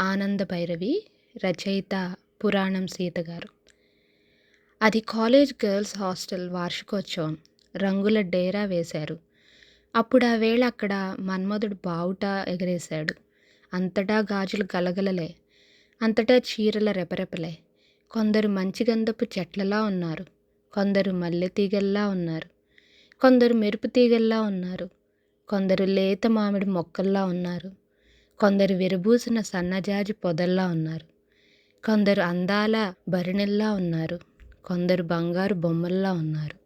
ఆనంద భైరవి రచయిత పురాణం సీత గారు. అది కాలేజ్ గర్ల్స్ హాస్టల్ వార్షికోత్సవం. రంగుల డేరా వేశారు. అప్పుడు ఆ వేళ అక్కడ మన్మధుడు బావుట ఎగరేశాడు. అంతటా గాజులు గలగలలే. అంతటా చీరల రెపరెపలే. కొందరు మంచిగంధపు చెట్లలా ఉన్నారు. కొందరు మల్లె తీగల్లా ఉన్నారు. కొందరు మెరుపు తీగల్లా ఉన్నారు. కొందరు లేత మామిడి మొక్కల్లా ఉన్నారు. కొందరు విరబూసిన సన్నజాజి పొదల్లా ఉన్నారు. కొందరు అందాల భరిణెల్లా ఉన్నారు. కొందరు బంగారు బొమ్మల్లా ఉన్నారు.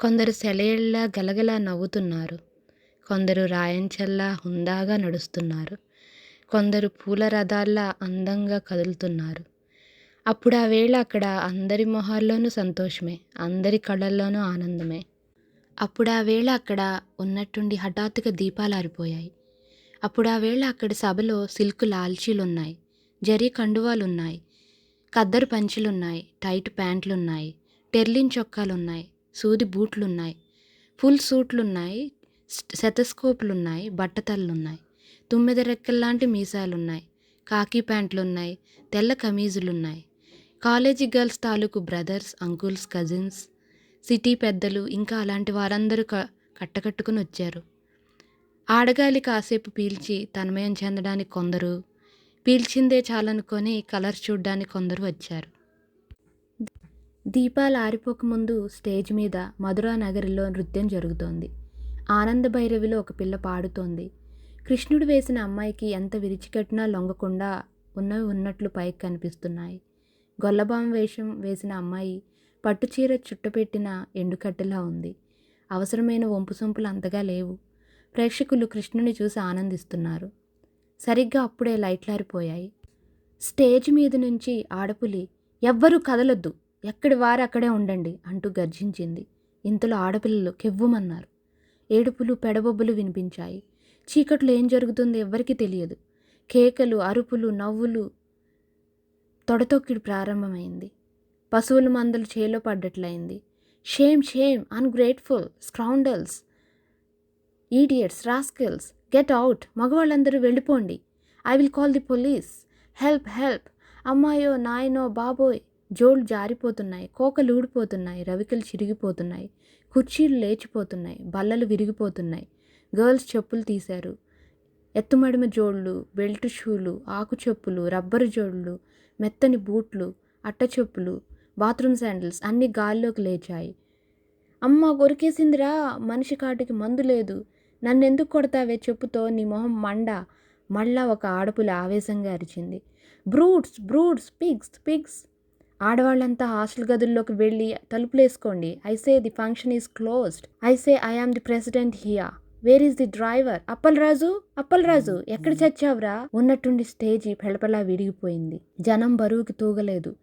కొందరు సెలయేళ్ళ గలగలా నవ్వుతున్నారు. కొందరు రాయంచల్లా హుందాగా నడుస్తున్నారు. కొందరు పూల రథాల్లా అందంగా కదులుతున్నారు. అప్పుడు ఆ వేళ అక్కడ అందరి మొహాల్లోనూ సంతోషమే అందరి కళ్ళల్లోనూ ఆనందమే. అప్పుడు ఆ వేళ అక్కడ ఉన్నట్టుండి హఠాత్తుగా దీపాలు ఆరిపోయాయి అప్పుడు ఆ వేళ అక్కడి సభలో సిల్క్ లాల్చీలున్నాయి జరీ కండువాలున్నాయి కద్దరు పంచులున్నాయి టైట్ ప్యాంట్లున్నాయి టెర్లిన్ చొక్కాలున్నాయి సూది బూట్లున్నాయి ఫుల్ సూట్లున్నాయి సెతస్కోప్లున్నాయి బట్టతల్లున్నాయి తొమ్మిది రెక్కల్లాంటి మీసాలున్నాయి కాకి ప్యాంట్లున్నాయి తెల్ల కమీజులున్నాయి. కాలేజీ గర్ల్స్ తాలూకు బ్రదర్స్ అంకుల్స్ కజిన్స్ సిటీ పెద్దలు ఇంకా అలాంటి వారందరూ క కట్టకట్టుకుని వచ్చారు ఆడగాలి కాసేపు పీల్చి తన్మయం చెందడానికి కొందరు పీల్చిందే చాలనుకొని కలర్ చూడ్డానికి కొందరు వచ్చారు. దీపాలు ఆరిపోకముందు స్టేజ్ మీద మధురా నగరిలో నృత్యం జరుగుతోంది. ఆనంద భైరవిలో ఒక పిల్ల పాడుతోంది. కృష్ణుడు వేసిన అమ్మాయికి ఎంత విరిచికట్టినా లొంగకుండా ఉన్నవి ఉన్నట్లు పైకి కనిపిస్తున్నాయి. గొల్లబాం వేషం వేసిన అమ్మాయి పట్టుచీర చుట్టపెట్టిన ఎండుకట్టెలా ఉంది. అవసరమైన వంపు సొంపులు అంతగా లేవు. ప్రేక్షకులు కృష్ణుని చూసి ఆనందిస్తున్నారు. సరిగ్గా అప్పుడే లైట్లారిపోయాయి. స్టేజ్ మీద నుంచి ఆడపులి ఎవ్వరూ కదలొద్దు ఎక్కడి వారు అక్కడే ఉండండి అంటూ గర్జించింది. ఇంతలో ఆడపిల్లలు కెవ్వుమన్నారు. ఏడుపులు పెడబొబ్బులు వినిపించాయి. చీకట్లో ఏం జరుగుతుందో ఎవ్వరికీ తెలియదు. కేకలు అరుపులు నవ్వులు తొడతొక్కిడి ప్రారంభమైంది. పశువుల మందలు చేలో పడ్డట్లయింది. Shame shame ungrateful scoundrels idiots rascals get out మగవాళ్ళందరూ వెళ్ళిపోండి. I will call the police help help అమ్మాయో నాయనో బాబోయ్. జోళ్ళు జారిపోతున్నాయి. కోకలు ఊడిపోతున్నాయి. రవికలు చిరిగిపోతున్నాయి. కుర్చీలు లేచిపోతున్నాయి. బల్లలు విరిగిపోతున్నాయి. గర్ల్స్ చెప్పులు తీశారు. ఎత్తుమడిమ జోళ్ళు బెల్ట్ షూలు ఆకు చెప్పులు రబ్బరు జోళ్ళు మెత్తని బూట్లు అట్ట చెప్పులు బాత్రూమ్ శాండిల్స్ అన్నీ గాల్లోకి లేచాయి. అమ్మ కొరికేసిందిరా మనిషి కాటికి మందు లేదు. నన్నెందుకు కొడతావే చెప్పుతో నీ మొహం మండ మళ్ళా ఒక ఆడపుల ఆవేశంగా అరిచింది. Brutes brutes pigs pigs. ఆడవాళ్ళంతా hostel గదుల్లోకి వెళ్ళి తలుపులేసుకోండి. I say the function is closed. I say I am the president here. Where is the driver? Appalaraju Appalaraju ఎక్కడ చచ్చావురా? ఉన్నట్టుండి స్టేజి పెళపెళా విరిగిపోయింది. జనం బరువుకి తూగలేదు.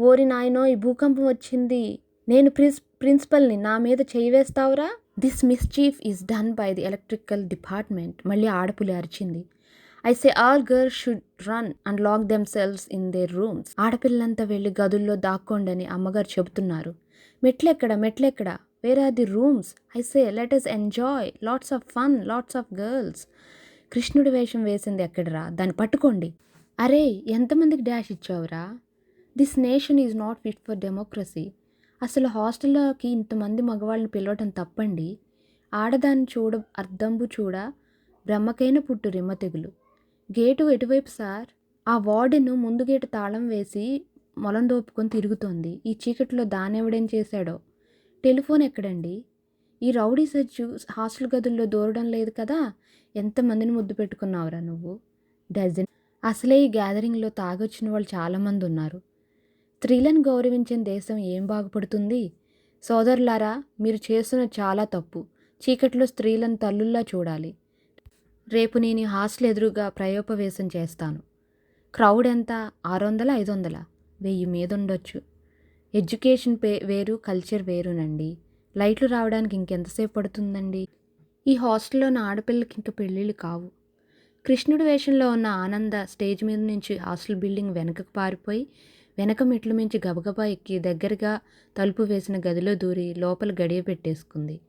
ఓరి నాయనో ఈ భూకంపం వచ్చింది. నేను ప్రిన్స్ ప్రిన్సిపల్ని నా మీద చేయి వేస్తావురా this mischief is done by the electrical department మళ్ళీ ఆడపులి అరిచింది. I say all girls should run and lock themselves in their rooms ఆడపిల్లంతా వెళ్ళి గదుల్లో దాక్కోండని అమ్మగారు చెబుతున్నారు. మెట్లెక్కడ మెట్లెక్కడ? Where are the rooms I say let's enjoy lots of fun lots of girls కృష్ణుడి వేషం వేసింది ఎక్కడరా? దాన్ని పట్టుకోండి. అరే ఎంతమందికి dash ఇచ్చావురా? This nation is not fit for democracy అసలు హాస్టల్లోకి ఇంతమంది మగవాళ్ళని పిలవటం తప్పండి. ఆడదాన్ని చూడ అర్ధంబు చూడ బ్రహ్మకైన పుట్టు రిమ్మ తెగులు. గేటు ఎటువైపు సార్? ఆ వార్డెను ముందు గేటు తాళం వేసి మొలం దోపుకొని తిరుగుతోంది. ఈ చీకట్లో దానెవడేం చేశాడో? టెలిఫోన్ ఎక్కడండి? ఈ రౌడీ సజ్జు హాస్టల్ గదుల్లో దూరడం లేదు కదా? ఎంతమందిని ముద్దు పెట్టుకున్నావురా నువ్వు? డజన్. అసలే ఈ గ్యాదరింగ్లో తాగొచ్చిన వాళ్ళు చాలామంది ఉన్నారు స్త్రీలను గౌరవించిన దేశం ఏం బాగుపడుతుంది? సోదరులారా మీరు చేస్తున్న చాలా తప్పు. చీకట్లో స్త్రీలను తల్లుల్లా చూడాలి. రేపు నేను హాస్టల్ ఎదురుగా ప్రయోపవేశం చేస్తాను. క్రౌడ్ ఎంత? ఆరు వందల ఐదు వందల? వెయ్యి మీద ఉండొచ్చు. ఎడ్యుకేషన్ పే వేరు కల్చర్ వేరునండి. లైట్లు రావడానికి ఇంకెంతసేపు పడుతుందండి? ఈ హాస్టల్లో నా ఆడపిల్లకి ఇంక పెళ్ళిళ్ళు కావు. కృష్ణుడి వేషంలో ఉన్న ఆనంద స్టేజ్ మీద నుంచి హాస్టల్ బిల్డింగ్ వెనకకు పారిపోయి వెనక మెట్లు మించి గబగబా ఎక్కి దగ్గరగా తలుపు వేసిన గదిలో దూరి లోపల గడియ పెట్టేసుకుంది.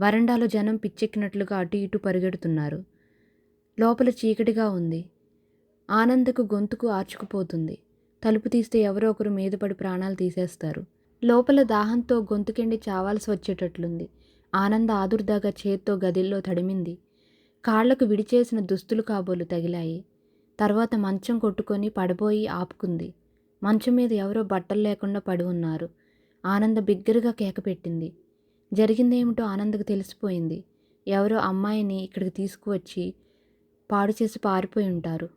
వరండాలో జనం పిచ్చెక్కినట్లుగా అటు ఇటు పరిగెడుతున్నారు. లోపల చీకటిగా ఉంది. ఆనందకు గొంతుకు ఆర్చుకుపోతుంది. తలుపు తీస్తే ఎవరో ఒకరు మీద పడి ప్రాణాలు తీసేస్తారు. లోపల దాహంతో గొంతుకెండి చావాల్సి వచ్చేటట్లుంది. ఆనంద ఆదుర్దాగా చేత్తో గదిల్లో తడిమింది. కాళ్ళకు విడిచేసిన దుస్తులు కాబోలు తగిలాయి. తర్వాత మంచం కొట్టుకొని పడబోయి ఆపుకుంది. మంచం మీద ఎవరో బట్టలు లేకుండా పడి ఉన్నారు. ఆనంద బిగ్గరగా కేక పెట్టింది. జరిగిందేమిటో ఆనందకు తెలిసిపోయింది. ఎవరో అమ్మాయిని ఇక్కడికి తీసుకువచ్చి పాడు చేసి పారిపోయి ఉంటారు.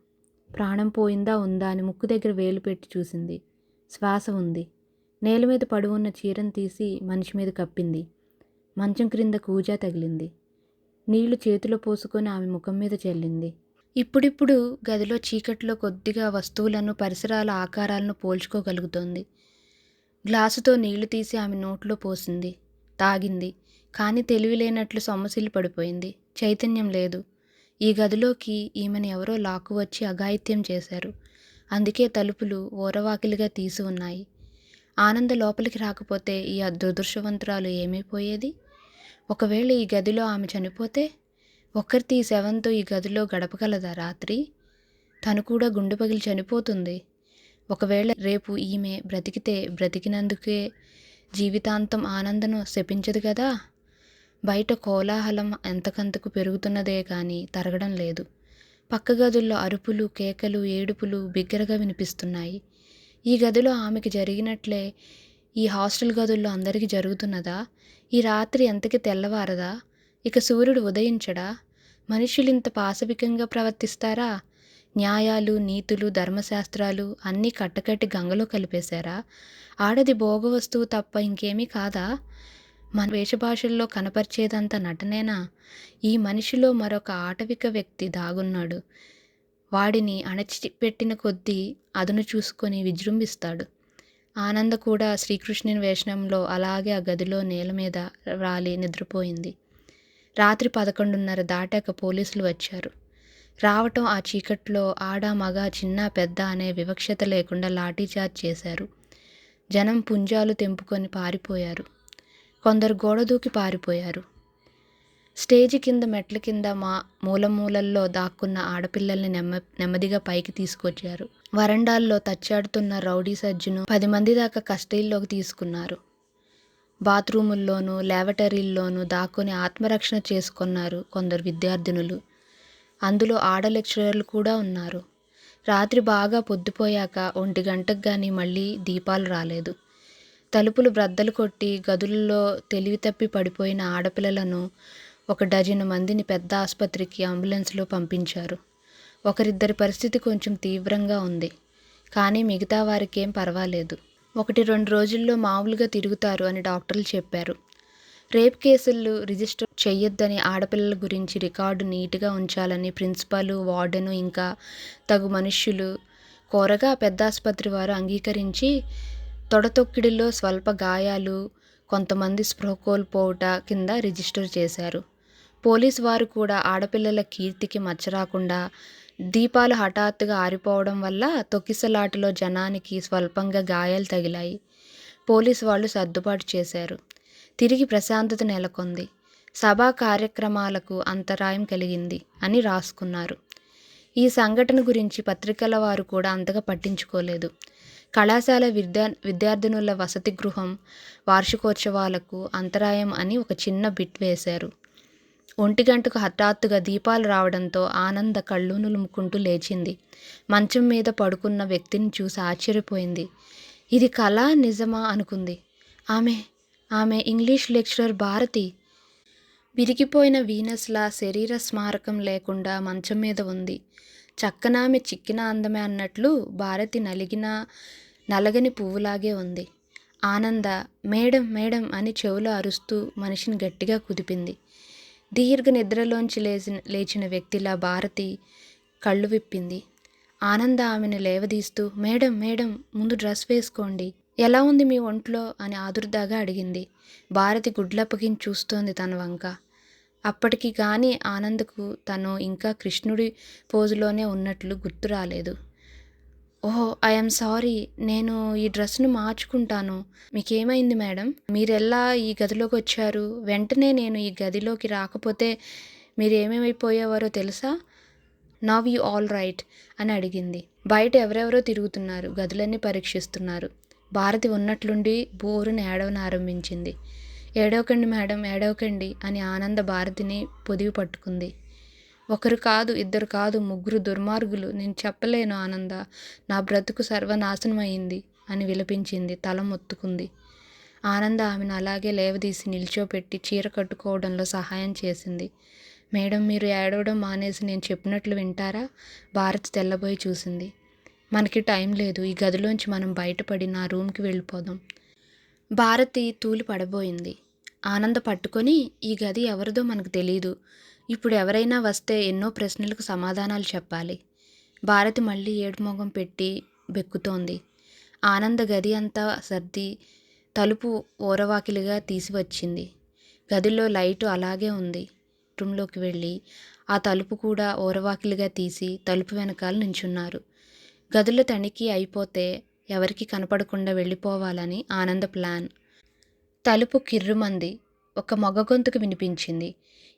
ప్రాణం పోయిందా ఉందా అని ముక్కు దగ్గర వేలు పెట్టి చూసింది. శ్వాస ఉంది. నేల మీద పడి ఉన్న చీరను తీసి మనిషి మీద కప్పింది. మంచం క్రింద కూజా తగిలింది. నీళ్ళు చేతిలో పోసుకొని ఆమె ముఖం మీద చల్లింది. ఇప్పుడిప్పుడు గదిలో చీకట్లో కొద్దిగా వస్తువులను పరిసరాల ఆకారాలను పోల్చుకోగలుగుతోంది. గ్లాసుతో నీళ్ళు తీసి ఆమె నోట్లో పోసింది. తాగింది. కానీ తెలివి లేనట్లు సొమ్మసిల్లి పడిపోయింది. చైతన్యం లేదు. ఈ గదిలోకి ఈమెను ఎవరో లాక్కు వచ్చి అఘాయిత్యం చేశారు. అందుకే తలుపులు ఓరవాకిలిగా తీసి ఉన్నాయి. ఆనంద లోపలికి రాకపోతే ఈ దురదృష్టవంతురాలు ఏమైపోయేది? ఒకవేళ ఈ గదిలో ఆమె చనిపోతే ఒక్కరితి ఈ శవంతో ఈ గదిలో గడపగలదా రాత్రి? తను కూడా గుండె పగిలి చనిపోతుంది. ఒకవేళ రేపు ఈమె బ్రతికితే బ్రతికినందుకే జీవితాంతం ఆనందను శపించదు కదా? బయట కోలాహలం ఎంతకంతకు పెరుగుతున్నదే కానీ తరగడం లేదు. పక్క గదుల్లో అరుపులు కేకలు ఏడుపులు బిగ్గరగా వినిపిస్తున్నాయి. ఈ గదిలో ఆమెకి జరిగినట్లే ఈ హాస్టల్ గదుల్లో అందరికీ జరుగుతున్నదా? ఈ రాత్రి ఎంతకి తెల్లవారదా? ఇక సూర్యుడు ఉదయించడా? మనుషులింత పాశవికంగా ప్రవర్తిస్తారా? న్యాయాలు నీతులు ధర్మశాస్త్రాలు అన్నీ కట్టకట్టి గంగలో కలిపేశారా? ఆడది భోగ వస్తువు తప్ప ఇంకేమీ కాదా? మన వేషభాషల్లో కనపరిచేదంత నటనేనా? ఈ మనిషిలో మరొక ఆటవిక వ్యక్తి దాగున్నాడు. వాడిని అణచిపెట్టిన కొద్దీ అదును చూసుకొని విజృంభిస్తాడు. ఆనంద కూడా శ్రీకృష్ణుని వేషంలో అలాగే ఆ గదిలో నేల మీద రాలి నిద్రపోయింది. రాత్రి పదకొండున్నర దాటాక పోలీసులు వచ్చారు. రావటం ఆ చీకట్లో ఆడ మగ చిన్న పెద్ద అనే వివక్షత లేకుండా లాఠీచార్జ్ చేశారు. జనం పుంజాలు తెంపుకొని పారిపోయారు. కొందరు గోడ దూకి పారిపోయారు. స్టేజి కింద మెట్ల కింద మా మూలమూలల్లో దాక్కున్న ఆడపిల్లల్ని నెమ్మ నెమ్మదిగా పైకి తీసుకొచ్చారు. వరండాల్లో తచ్చాడుతున్న రౌడీ సజ్జును పది మంది దాకా కస్టడీలోకి తీసుకున్నారు. బాత్రూముల్లోనూ ల్యాబటరీల్లోనూ దాక్కుని ఆత్మరక్షణ చేసుకున్నారు కొందరు విద్యార్థినులు. అందులో ఆడ లెక్చరర్లు కూడా ఉన్నారు. రాత్రి బాగా పొద్దుపోయాక ఒంటి గంటకు కానీ మళ్ళీ దీపాలు రాలేదు. తలుపులు బ్రద్దలు కొట్టి గదుల్లో తెలివి తప్పి పడిపోయిన ఆడపిల్లలను ఒక డజను మందిని పెద్ద ఆసుపత్రికి అంబులెన్స్లో పంపించారు. ఒకరిద్దరి పరిస్థితి కొంచెం తీవ్రంగా ఉంది. కానీ మిగతా వారికేం పర్వాలేదు. ఒకటి రెండు రోజుల్లో మామూలుగా తిరుగుతారు అని డాక్టర్లు చెప్పారు. రేప్ కేసులు రిజిస్టర్ చేయొద్దని ఆడపిల్లల గురించి రికార్డు నీట్గా ఉంచాలని ప్రిన్సిపాలు వార్డెను ఇంకా తగు మనుష్యులు కోరగా పెద్ద ఆసుపత్రి వారు అంగీకరించి తొడతొక్కిడిలో స్వల్ప గాయాలు కొంతమంది స్పృహ కోల్పోవుట కింద రిజిస్టర్ చేశారు. పోలీసు వారు కూడా ఆడపిల్లల కీర్తికి మచ్చ రాకుండా దీపాలు హఠాత్తుగా ఆరిపోవడం వల్ల తొక్కిసలాటలో జనానికి స్వల్పంగా గాయాలు తగిలాయి. పోలీసు వాళ్ళు సర్దుబాటు చేశారు. తిరిగి ప్రశాంతత నెలకొంది. సభా కార్యక్రమాలకు అంతరాయం కలిగింది అని రాసుకున్నారు. ఈ సంఘటన గురించి పత్రికల వారు కూడా అంతగా పట్టించుకోలేదు. కళాశాల విద్యా విద్యార్థినుల వసతి గృహం వార్షికోత్సవాలకు అంతరాయం అని ఒక చిన్న బిట్ వేశారు. ఒంటి గంటకు హఠాత్తుగా దీపాలు రావడంతో ఆనంద కళ్ళు నులుముకుంటూ లేచింది. మంచం మీద పడుకున్న వ్యక్తిని చూసి ఆశ్చర్యపోయింది. ఇది కళ నిజమా అనుకుంది. ఆమె ఆమె ఇంగ్లీష్ లెక్చరర్ భారతి. విరిగిపోయిన వీనస్లా శరీర స్మారకం లేకుండా మంచం మీద ఉంది. చక్కనామె చిక్కిన అందమే అన్నట్లు భారతి నలిగిన నలగని పువ్వులాగే ఉంది. ఆనంద మేడం మేడం అని చెవులో అరుస్తూ మనిషిని గట్టిగా కుదిపింది. దీర్ఘ నిద్రలోంచి లేచిన లేచిన వ్యక్తిలా భారతి కళ్ళు విప్పింది. ఆనంద ఆమెను లేవదీస్తూ మేడం మేడం ముందు డ్రెస్ వేసుకోండి. ఎలా ఉంది మీ ఒంట్లో? అని ఆదుర్దాగా అడిగింది. భారతి గుడ్లప్పగించి చూస్తోంది తన వంక. అప్పటికి కానీ ఆనంద్కు తను ఇంకా కృష్ణుడి పోజులోనే ఉన్నట్లు గుర్తు రాలేదు. ఓహో ఐఎమ్ సారీ నేను ఈ డ్రెస్ను మార్చుకుంటాను. మీకేమైంది మేడం? మీరెలా ఈ గదిలోకి వచ్చారు? వెంటనే నేను ఈ గదిలోకి రాకపోతే మీరు ఏమేమైపోయేవారో తెలుసా? నవ్ యూ ఆల్ రైట్ అని అడిగింది. బయట ఎవరెవరో తిరుగుతున్నారు. గదులన్నీ పరీక్షిస్తున్నారు. భారతి ఉన్నట్లుండి బోరుని ఏడవని ఆరంభించింది. ఏడవకండి మేడం ఏడవకండి అని ఆనంద భారతిని పొదివి పట్టుకుంది. ఒకరు కాదు ఇద్దరు కాదు ముగ్గురు దుర్మార్గులు. నేను చెప్పలేను ఆనంద నా బ్రతుకు సర్వనాశనం అయింది అని విలపించింది తల మొత్తుకుంది. ఆనంద ఆమెను అలాగే లేవదీసి నిల్చోపెట్టి చీర కట్టుకోవడంలో సహాయం చేసింది. మేడం మీరు ఏడవడం మానేసి నేను చెప్పినట్లు వింటారా? భారత్ తెల్లబోయి చూసింది. మనకి టైం లేదు ఈ గదిలోంచి మనం బయటపడి నా రూమ్కి వెళ్ళిపోదాం. భారతి తూలి పడబోయింది. ఆనంద పట్టుకొని ఈ గది ఎవరిదో మనకు తెలియదు ఇప్పుడు ఎవరైనా వస్తే ఎన్నో ప్రశ్నలకు సమాధానాలు చెప్పాలి. భారతి మళ్ళీ ఏడుమొగం పెట్టి బెక్కుతోంది. ఆనంద గది అంతా సర్ది తలుపు ఓరవాకిలిగా తీసి వచ్చింది గదిలో లైటు అలాగే ఉంది. రూమ్లోకి వెళ్ళి ఆ తలుపు కూడా ఓరవాకిలిగా తీసి తలుపు వెనకాల నించున్నారు. గదుల తనిఖీ అయిపోతే ఎవరికి కనపడకుండా వెళ్ళిపోవాలని ఆనంద ప్లాన్. తలుపు కిర్రుమంది. ఒక మగ గొంతుకు వినిపించింది.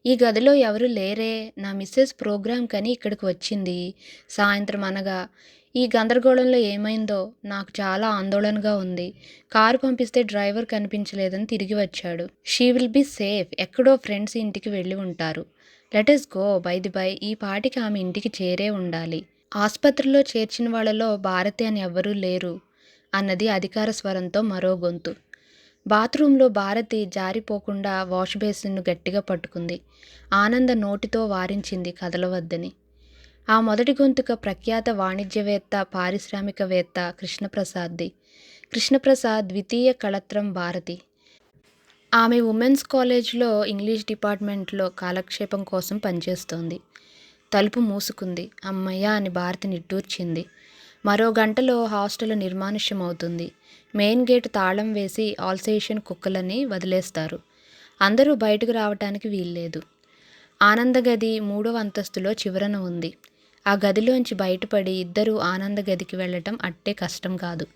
ఈ గదిలో ఎవరు లేరే. నా మిస్సెస్ ప్రోగ్రాం కని ఇక్కడికి వచ్చింది. సాయంత్రం అనగా ఈ గందరగోళంలో ఏమైందో నాకు చాలా ఆందోళనగా ఉంది. కారు పంపిస్తే డ్రైవర్ కనిపించలేదని తిరిగి వచ్చాడు. She will be safe. ఎక్కడో ఫ్రెండ్స్ ఇంటికి వెళ్ళి ఉంటారు. Let us go. By the by. ఈ పాటికి ఆమె ఇంటికి చేరే ఉండాలి. ఆసుపత్రిలో చేర్చిన వాళ్ళలో భారతి అని ఎవ్వరూ లేరు అన్నది అధికార స్వరంతో మరో గొంతు. బాత్రూంలో భారతి జారిపోకుండా వాష్ బేసిన్ను గట్టిగా పట్టుకుంది. ఆనంద నోటితో వారించింది కదలవద్దని. ఆ మొదటి గొంతుక ప్రఖ్యాత వాణిజ్యవేత్త పారిశ్రామికవేత్త కృష్ణప్రసాద్ది. కృష్ణప్రసాద్ ద్వితీయ కళత్రం భారతి. ఆమె ఉమెన్స్ కాలేజ్లో ఇంగ్లీష్ డిపార్ట్మెంట్లో కాలక్షేపం కోసం పనిచేస్తోంది. తలుపు మూసుకుంది. అమ్మయ్య అని భారతి నిట్టూర్చింది. మరో గంటలో హాస్టల్ నిర్మానుష్యం అవుతుంది మెయిన్ గేట్ తాళం వేసి ఆల్సేషన్ కుక్కలని వదిలేస్తారు. అందరూ బయటకు రావటానికి వీల్లేదు. ఆనంద గది మూడవ అంతస్తులో చివరన ఉంది. ఆ గదిలోంచి బయటపడి ఇద్దరూ ఆనంద గదికి వెళ్ళటం అట్టే కష్టం కాదు.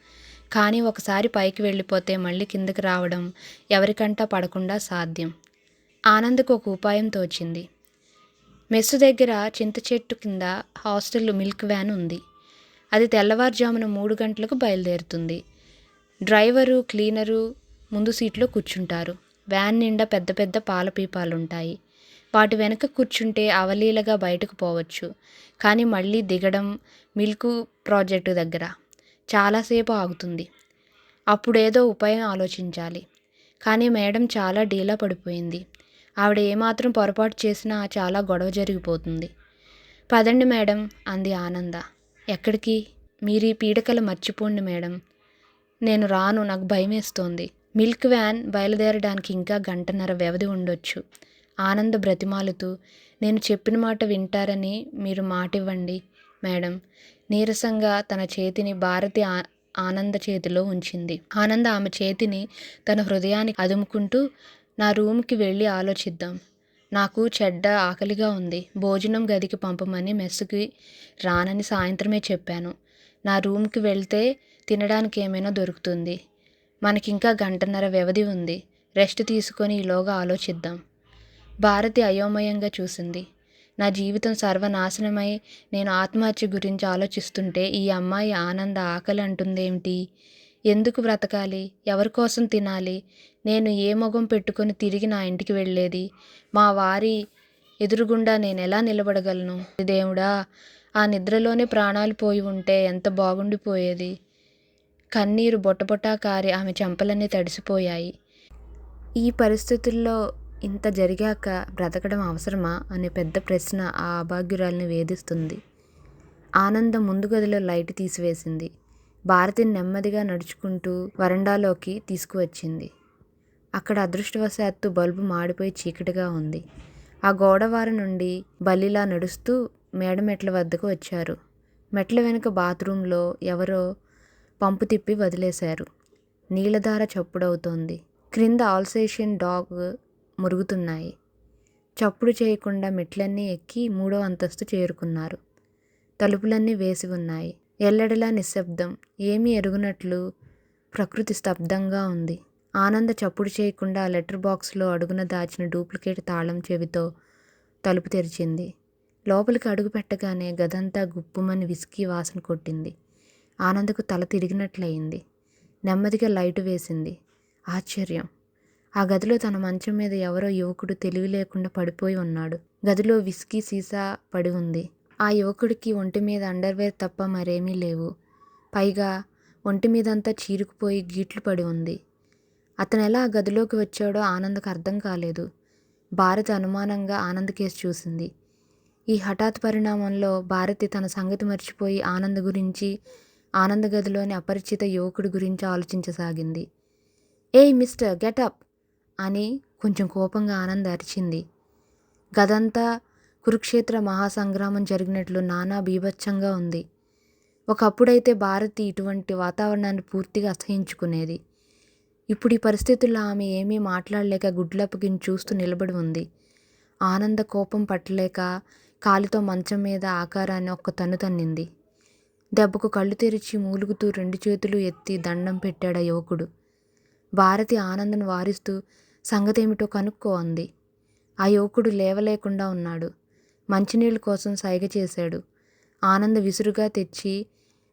కానీ ఒకసారి పైకి వెళ్ళిపోతే మళ్ళీ కిందకి రావడం ఎవరికంటా పడకుండా సాధ్యం. ఆనందకు ఒక ఉపాయం తోచింది. మెస్సు దగ్గర చింత చెట్టు కింద హాస్టల్ మిల్క్ వ్యాన్ ఉంది. అది తెల్లవారుజామున మూడు గంటలకు బయలుదేరుతుంది. డ్రైవరు క్లీనరు ముందు సీట్లో కూర్చుంటారు. వ్యాన్ నిండా పెద్ద పెద్ద పాల పీపాలుంటాయి వాటి వెనక కూర్చుంటే అవలీలగా బయటకు పోవచ్చు. కానీ మళ్ళీ దిగడం మిల్క్ ప్రాజెక్టు దగ్గర చాలాసేపు ఆగుతుంది. అప్పుడేదో ఉపాయం ఆలోచించాలి. కానీ మేడం చాలా డీలా పడిపోయింది. ఆవిడ ఏమాత్రం పొరపాటు చేసినా చాలా గొడవ జరిగిపోతుంది. పదండి మేడం అంది ఆనంద. ఎక్కడికి? మీరు పీడకలు మర్చిపోండి మేడం. నేను రాను నాకు భయమేస్తోంది. మిల్క్ వ్యాన్ బయలుదేరడానికి ఇంకా గంటన్నర వ్యవధి ఉండొచ్చు. ఆనంద బ్రతిమాలుతూ నేను చెప్పిన మాట వింటారని మీరు మాట ఇవ్వండి మేడం. నీరసంగా తన చేతిని భారతి ఆ ఆనంద చేతిలో ఉంచింది. ఆనంద ఆమె చేతిని తన హృదయానికి అదుముకుంటూ నా రూమ్కి వెళ్ళి ఆలోచిద్దాం. నాకు చెడ్డ ఆకలిగా ఉంది. భోజనం గదికి పంపమని మెస్సుకి రానని సాయంత్రమే చెప్పాను. నా రూమ్కి వెళ్తే తినడానికి ఏమైనా దొరుకుతుంది. మనకింకా గంటన్నర వ్యవధి ఉంది. రెస్ట్ తీసుకొని ఈలోగా ఆలోచిద్దాం. భారతి అయోమయంగా చూసింది. నా జీవితం సర్వనాశనమై నేను ఆత్మహత్య గురించి ఆలోచిస్తుంటే ఈ అమ్మాయి ఆనంద ఆకలి అంటుందేమిటి ఎందుకు బ్రతకాలి? ఎవరి కోసం తినాలి? నేను ఏ మొగం పెట్టుకొని తిరిగి నా ఇంటికి వెళ్ళేది? మా వారి ఎదురుగుండా నేను ఎలా నిలబడగలను? దేవుడా ఆ నిద్రలోనే ప్రాణాలు పోయి ఉంటే ఎంత బాగుండిపోయేది? కన్నీరు బొట్టబొట్టా కారి ఆమె చెంపలన్నీ తడిసిపోయాయి. ఈ పరిస్థితుల్లో ఇంత జరిగాక బ్రతకడం అవసరమా? అనే పెద్ద ప్రశ్న ఆ అభాగ్యురాల్ని వేధిస్తుంది. ఆనందం ముందు గదిలో లైట్ తీసివేసింది. భారతిని నెమ్మదిగా నడుచుకుంటూ వరండాలోకి తీసుకువచ్చింది. అక్కడ అదృష్టవశాత్తు బల్బు మాడిపోయి చీకటిగా ఉంది. ఆ గోడవార నుండి బల్లిలా నడుస్తూ మేడ మెట్ల వద్దకు వచ్చారు. మెట్ల వెనుక బాత్రూంలో ఎవరో పంపు తిప్పి వదిలేశారు. నీళ్ళధార చప్పుడవుతోంది. క్రింద ఆల్సేషియన్ డాగ్ మురుగుతున్నాయి. చప్పుడు చేయకుండా మెట్లన్నీ ఎక్కి మూడో అంతస్తు చేరుకున్నారు. తలుపులన్నీ వేసి ఉన్నాయి. ఎల్లడిలా నిశ్శబ్దం. ఏమీ ఎరుగునట్లు ప్రకృతి స్తబ్దంగా ఉంది. ఆనంద చప్పుడు చేయకుండా లెటర్ బాక్స్లో అడుగున దాచిన డూప్లికేట్ తాళం చెవితో తలుపు తెరిచింది. లోపలికి అడుగు పెట్టగానే గదంతా గుప్పుమని విసికి వాసన కొట్టింది. ఆనందకు తల తిరిగినట్లయింది. నెమ్మదిగా లైటు వేసింది. ఆశ్చర్యం! ఆ గదిలో తన మంచం మీద ఎవరో యువకుడు తెలివి లేకుండా పడిపోయి ఉన్నాడు. గదిలో విస్కీ సీసా పడి ఉంది. ఆ యువకుడికి ఒంటి మీద అండర్వేర్ తప్ప మరేమీ లేవు. పైగా ఒంటి మీదంతా చీరుకుపోయి గీట్లు పడి ఉంది. అతను ఎలా ఆ గదిలోకి వచ్చాడో ఆనందకు అర్థం కాలేదు. భారతి అనుమానంగా ఆనంద్ కేసు చూసింది. ఈ హఠాత్ పరిణామంలో భారతి తన సంగతి మర్చిపోయి ఆనంద్ గురించి ఆనంద గదిలోని అపరిచిత యువకుడి గురించి ఆలోచించసాగింది. ఏయ్ మిస్టర్ గెటప్! అని కొంచెం కోపంగా ఆనంద్ అరిచింది. గదంతా కురుక్షేత్ర మహాసంగ్రామం జరిగినట్లు నానా బీభత్సంగా ఉంది. ఒకప్పుడైతే భారతి ఇటువంటి వాతావరణాన్ని పూర్తిగా అసహించుకునేది. ఇప్పుడు ఈ పరిస్థితుల్లో ఆమె ఏమీ మాట్లాడలేక గుడ్లప్పగించి చూస్తూ నిలబడి ఉంది. ఆనంద కోపం పట్టలేక కాలితో మంచం మీద ఆకారాన్ని ఒక్క తన్ను తన్నింది. దెబ్బకు కళ్ళు తెరిచి మూలుగుతూ రెండు చేతులు ఎత్తి దండం పెట్టాడు ఆ యువకుడు. భారతి ఆనందను వారిస్తూ సంగతేమిటో కనుక్కో అంది. ఆ యువకుడు లేవలేకుండా ఉన్నాడు. మంచినీళ్ళ కోసం సైగ చేశాడు. ఆనంద విసురుగా తెచ్చి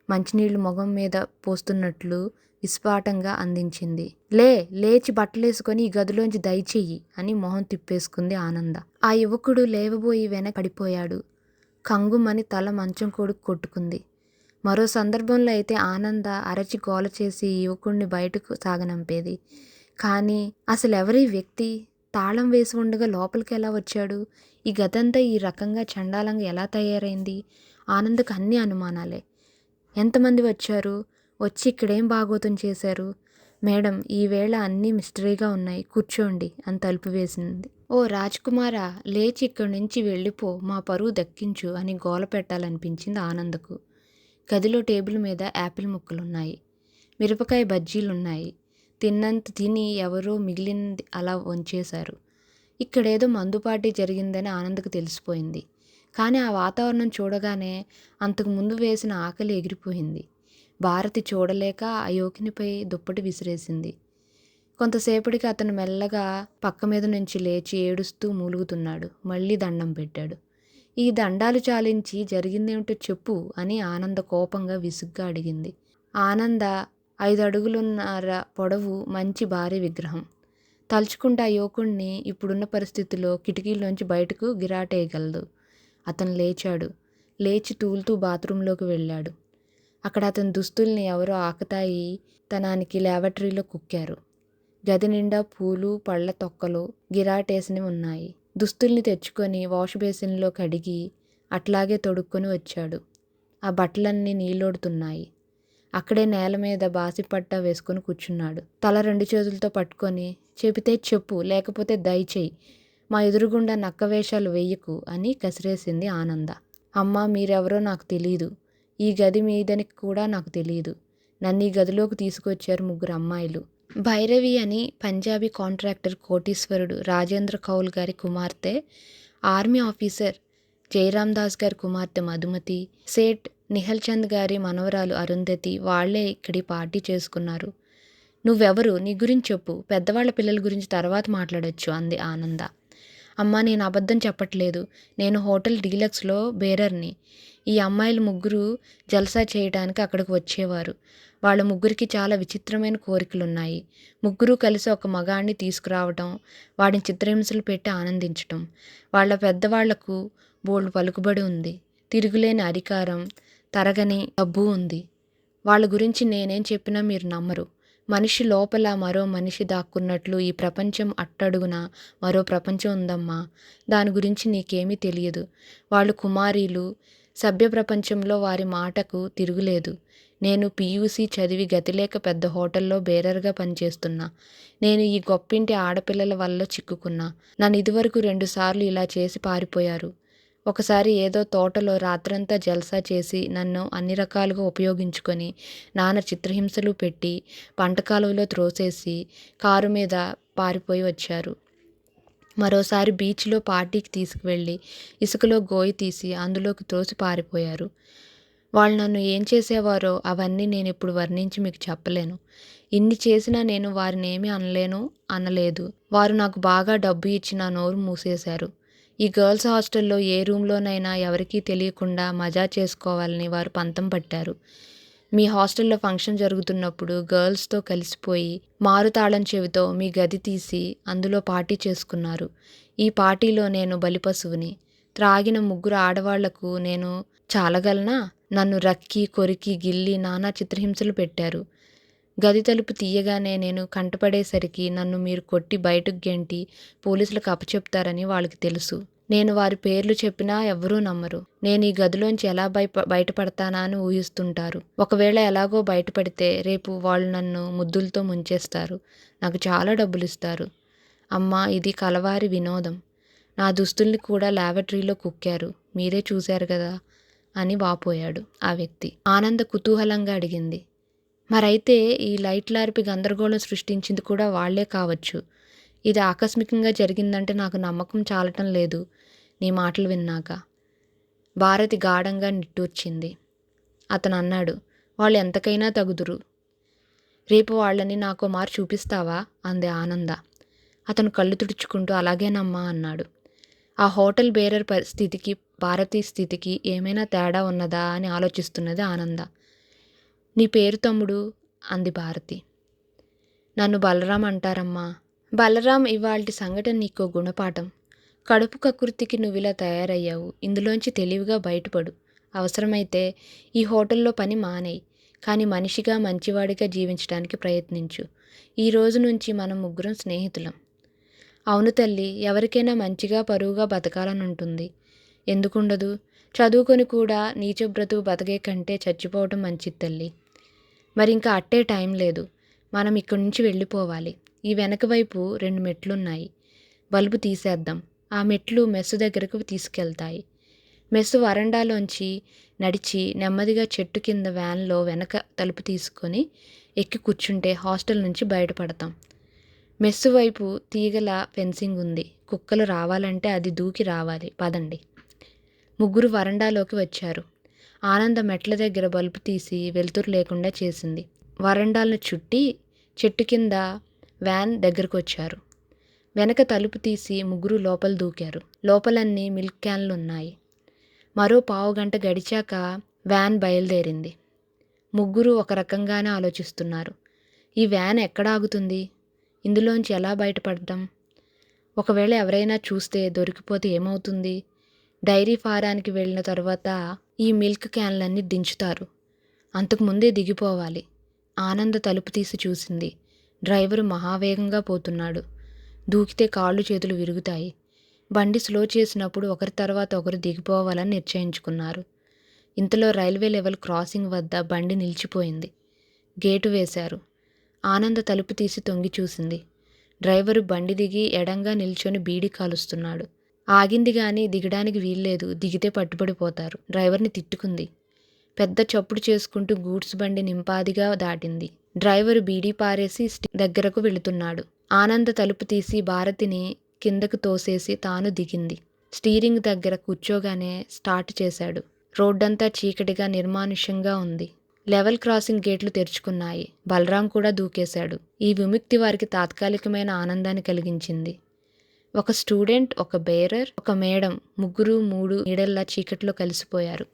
మంచినీళ్ళు మొగం మీద పోస్తున్నట్లు విస్ఫాటంగా అందించింది. లే లేచి బట్టలేసుకొని ఈ గదిలోంచి దయచెయ్యి అని మొహం తిప్పేసుకుంది ఆనంద. ఆ యువకుడు లేవబోయి వెన పడిపోయాడు. కంగుమని తల మంచం కొడుకు కొట్టుకుంది. మరో సందర్భంలో అయితే ఆనంద అరచి గోల చేసి యువకుడిని బయటకు సాగనంపేది. కానీ అసలు ఎవరి వ్యక్తి తాళం వేసి ఉండగా లోపలికి ఎలా వచ్చాడు? ఈ గదంతా ఈ రకంగా చండాలంగా ఎలా తయారైంది? ఆనందకు అన్ని అనుమానాలే. ఎంతమంది వచ్చారు? వచ్చి ఇక్కడేం బాగోతం చేశారు? మేడం ఈవేళ అన్నీ మిస్టరీగా ఉన్నాయి. కూర్చోండి అని తలుపు వేసింది. ఓ రాజ్కుమారా లేచి ఇక్కడి నుంచి వెళ్ళిపో మా పరువు దక్కించు అని గోల పెట్టాలనిపించింది ఆనందకు. గదిలో టేబుల్ మీద యాపిల్ ముక్కలున్నాయి. మిరపకాయ బజ్జీలున్నాయి. తిన్నంత తిని ఎవరో మిగిలింది అలా వంచేశారు. ఇక్కడేదో మందుపాటి జరిగిందని ఆనందకు తెలిసిపోయింది. కానీ ఆ వాతావరణం చూడగానే అంతకు ముందు వేసిన ఆకలి ఎగిరిపోయింది. భారతి చూడలేక ఆ యోకినిపై దుప్పటి విసిరేసింది. కొంతసేపటికి అతను మెల్లగా పక్క మీద నుంచి లేచి ఏడుస్తూ మూలుగుతున్నాడు. మళ్ళీ దండం పెట్టాడు. ఈ దండాలు చాలించి జరిగిందేమిటో చెప్పు అని ఆనంద కోపంగా విసుగ్గా అడిగింది. ఆనంద ఐదు అడుగులున్నర పొడవు మంచి భారీ విగ్రహం. తలుచుకుంటే ఆ యువకుణ్ణి ఇప్పుడున్న పరిస్థితిలో కిటికీలోంచి బయటకు గిరాటేయగలదు. అతను లేచాడు. లేచి తూలుతూ బాత్రూంలోకి వెళ్ళాడు. అక్కడ అతని దుస్తుల్ని ఎవరో ఆకతాయి తనానికి ల్యాబటరీలో కుక్కారు. గది నిండా పూలు పళ్ళ తొక్కలు గిరాటేసినవి ఉన్నాయి. దుస్తుల్ని తెచ్చుకొని వాష్ బేసిన్లో కడిగి అట్లాగే తొడుక్కొని వచ్చాడు. ఆ బట్టలన్నీ నీళ్ళోడుతున్నాయి. అక్కడే నేల మీద బాసిపట్ట వేసుకొని కూర్చున్నాడు. తల రెండు చేతులతో పట్టుకొని చెబితే చెప్పు లేకపోతే దయచేయి. మా ఎదురుగుండా నక్క వేషాలు వెయ్యకు అని కసిరేసింది ఆనంద. అమ్మ మీరెవరో నాకు తెలియదు ఈ గది మీదని కూడా నాకు తెలియదు నన్ను ఈ గదిలోకి తీసుకొచ్చారు ముగ్గురు అమ్మాయిలు. భైరవి అని పంజాబీ కాంట్రాక్టర్ కోటీశ్వరుడు రాజేంద్ర కౌల్ గారి కుమార్తె ఆర్మీ ఆఫీసర్ జయరామ్ దాస్ గారి కుమార్తె మధుమతి సేట్ నిహల్ చంద్ గారి మనవరాలు అరుంధతి వాళ్ళే ఇక్కడి పార్టీ చేసుకున్నారు. నువ్వెవరు? నీ గురించి చెప్పు. పెద్దవాళ్ళ పిల్లల గురించి తర్వాత మాట్లాడొచ్చు అంది ఆనంద. అమ్మా నేను అబద్ధం చెప్పట్లేదు. నేను హోటల్ డీలక్స్లో బేరర్ని. ఈ అమ్మాయిలు ముగ్గురు జల్సా చేయడానికి అక్కడికి వచ్చేవారు. వాళ్ళ ముగ్గురికి చాలా విచిత్రమైన కోరికలున్నాయి. ముగ్గురు కలిసి ఒక మగాన్ని తీసుకురావటం వాడిని చిత్రహింసలు పెట్టి ఆనందించటం వాళ్ళ పెద్దవాళ్ళకు బోల్డ్ పలుకుబడి ఉంది. తిరుగులేని అధికారం తరగని డబ్బు ఉంది. వాళ్ళ గురించి నేనేం చెప్పినా మీరు నమ్మరు. మనిషి లోపల మరో మనిషి దాక్కున్నట్లు ఈ ప్రపంచం అట్టడుగున మరో ప్రపంచం ఉందమ్మా. దాని గురించి నీకేమీ తెలియదు. వాళ్ళు కుమారీలు. సభ్య ప్రపంచంలో వారి మాటకు తిరుగులేదు. నేను పీయూసీ చదివి గతిలేక పెద్ద హోటల్లో బేరర్గా పనిచేస్తున్నా. నేను ఈ గొప్పింటి ఆడపిల్లల వల్ల చిక్కుకున్నా. నన్ను ఇదివరకు రెండుసార్లు ఇలా చేసి పారిపోయారు. ఒకసారి ఏదో తోటలో రాత్రంతా జల్సా చేసి నన్ను అన్ని రకాలుగా ఉపయోగించుకొని నాన్న చిత్రహింసలు పెట్టి పంట కాలువలో త్రోసేసి కారు మీద పారిపోయి వచ్చారు. మరోసారి బీచ్లో పార్టీకి తీసుకువెళ్ళి ఇసుకలో గోయి తీసి అందులోకి త్రోసి పారిపోయారు. వాళ్ళు నన్ను ఏం చేసేవారో అవన్నీ నేను ఇప్పుడు వర్ణించి మీకు చెప్పలేను. ఇన్ని చేసినా నేను వారిని ఏమీ అనలేను అనలేదు. వారు నాకు బాగా డబ్బు ఇచ్చి నా నోరు మూసేశారు. ఈ గర్ల్స్ హాస్టల్లో ఏ రూమ్లోనైనా ఎవరికీ తెలియకుండా మజా చేసుకోవాలని వారు పంతం పట్టారు. మీ హాస్టల్లో ఫంక్షన్ జరుగుతున్నప్పుడు గర్ల్స్తో కలిసిపోయి మారుతాళం చెవితో మీ గది తీసి అందులో పార్టీ చేసుకున్నారు. ఈ పార్టీలో నేను బలిపశువుని. త్రాగిన ముగ్గురు ఆడవాళ్ళకు నేను చాలగలనా? నన్ను రక్కి కొరికి గిల్లి నానా చిత్రహింసలు పెట్టారు. గది తలుపు తీయగానే నేను కంటపడేసరికి నన్ను మీరు కొట్టి బయటకు గెంటి పోలీసులకు అప్పచెప్తారని వాళ్ళకి తెలుసు. నేను వారి పేర్లు చెప్పినా ఎవ్వరూ నమ్మరు. నేను ఈ గదిలోంచి ఎలా భయప బయటపడతానా అని ఊహిస్తుంటారు. ఒకవేళ ఎలాగో బయటపడితే రేపు వాళ్ళు నన్ను ముద్దులతో ముంచేస్తారు. నాకు చాలా డబ్బులు ఇస్తారు అమ్మా ఇది కలవారి వినోదం. నా దుస్తుల్ని కూడా లాబరేటరీలో కుక్కారు. మీరే చూశారు కదా అని వాపోయాడు ఆ వ్యక్తి. ఆనంద కుతూహలంగా అడిగింది. మరైతే ఈ లైట్లార్పి గందరగోళం సృష్టించింది కూడా వాళ్ళే కావచ్చు. ఇది ఆకస్మికంగా జరిగిందంటే నాకు నమ్మకం చాలటం లేదు నీ మాటలు విన్నాక. భారతి గాఢంగా నిట్టూర్చింది. అతను అన్నాడు వాళ్ళు ఎంతకైనా తగుదురు. రేపు వాళ్ళని నాకు మారు చూపిస్తావా? అంది ఆనంద. అతను కళ్ళు తుడుచుకుంటూ అలాగేనమ్మా అన్నాడు. ఆ హోటల్ బేరర్ పరిస్థితికి భారతీ స్థితికి ఏమైనా తేడా ఉన్నదా? అని ఆలోచిస్తున్నది ఆనంద. నీ పేరు తమ్ముడు అంది భారతి. నన్ను బలరాం అంటారమ్మా. బలరాం ఇవాల్టి సంఘటన నీకో గుణపాఠం. కడుపు కకృతికి నువ్విలా తయారయ్యావు. ఇందులోంచి తెలివిగా బయటపడు. అవసరమైతే ఈ హోటల్లో పని మానేయి. కానీ మనిషిగా మంచివాడిగా జీవించడానికి ప్రయత్నించు. ఈ రోజు నుంచి మనం ముగ్గురం స్నేహితులం. అవును తల్లి ఎవరికైనా మంచిగా పరువుగా బతకాలని ఉంటుంది ఎందుకుండదు? చదువుకొని కూడా నీచ బ్రతుకు బతకే కంటే చచ్చిపోవటం మంచిది తల్లి. మరి ఇంకా అట్టే టైం లేదు. మనం ఇక్కడి నుంచి వెళ్ళిపోవాలి. ఈ వెనక వైపు రెండు మెట్లున్నాయి. బల్బు తీసేద్దాం. ఆ మెట్లు మెస్సు దగ్గరకు తీసుకెళ్తాయి. మెస్సు వరండాలోంచి నడిచి నెమ్మదిగా చెట్టు కింద వ్యాన్లో వెనక తలుపు తీసుకొని ఎక్కి కూర్చుంటే హాస్టల్ నుంచి బయటపడతాం. మెస్సు వైపు తీగల ఫెన్సింగ్ ఉంది. కుక్కలు రావాలంటే అది దూకి రావాలి. పదండి. ముగ్గురు వరండాలోకి వచ్చారు. ఆనంద మెట్ల దగ్గర బల్బు తీసి వెలుతురు లేకుండా చేసింది. వరండాలను చుట్టి చెట్టు కింద వ్యాన్ దగ్గరకు వచ్చారు వెనక తలుపు తీసి ముగ్గురు లోపల దూకారు. లోపలన్నీ మిల్క్ క్యాన్లు ఉన్నాయి మరో పావు గంట గడిచాక వ్యాన్ బయలుదేరింది. ముగ్గురు ఒక రకంగానే ఆలోచిస్తున్నారు. ఈ వ్యాన్ ఎక్కడ ఆగుతుంది? ఇందులోంచి ఎలా బయటపడటం ఒకవేళ ఎవరైనా చూస్తే దొరికిపోతే ఏమవుతుంది? డైరీ ఫారానికి వెళ్ళిన తర్వాత ఈ మిల్క్ క్యాన్లన్నీ దించుతారు. అంతకుముందే దిగిపోవాలి. ఆనంద తలుపు తీసి చూసింది. డ్రైవరు మహావేగంగా పోతున్నాడు. దూకితే కాళ్ళు చేతులు విరుగుతాయి. బండి స్లో చేసినప్పుడు ఒకరి తర్వాత ఒకరు దిగిపోవాలని నిశ్చయించుకున్నారు. ఇంతలో రైల్వే లెవెల్ క్రాసింగ్ వద్ద బండి నిలిచిపోయింది. గేటు వేశారు. ఆనంద తలుపు తీసి తొంగి చూసింది. డ్రైవరు బండి దిగి ఎడంగా నిల్చొని బీడి కాలుస్తున్నాడు. ఆగింది కానీ దిగడానికి వీల్లేదు. దిగితే పట్టుబడిపోతారు. డ్రైవర్ని తిట్టుకుంది. పెద్ద చప్పుడు చేసుకుంటూ గూడ్స్ బండి నింపాదిగా దాటింది. డ్రైవరు బీడీ పారేసి దగ్గరకు వెళుతున్నాడు. ఆనంద తలుపు తీసి భారతిని కిందకు తోసేసి తాను దిగింది. స్టీరింగ్ దగ్గర కూర్చోగానే స్టార్ట్ చేశాడు. రోడ్డంతా చీకటిగా నిర్మానుష్యంగా ఉంది. లెవెల్ క్రాసింగ్ గేట్లు తెరుచుకున్నాయి. బలరాం కూడా దూకేశాడు. ఈ విముక్తి వారికి తాత్కాలికమైన ఆనందాన్ని కలిగించింది. ఒక స్టూడెంట్ ఒక బేరర్ ఒక మేడం ముగ్గురు మూడు నీడల్లా చీకట్లో కలిసిపోయారు.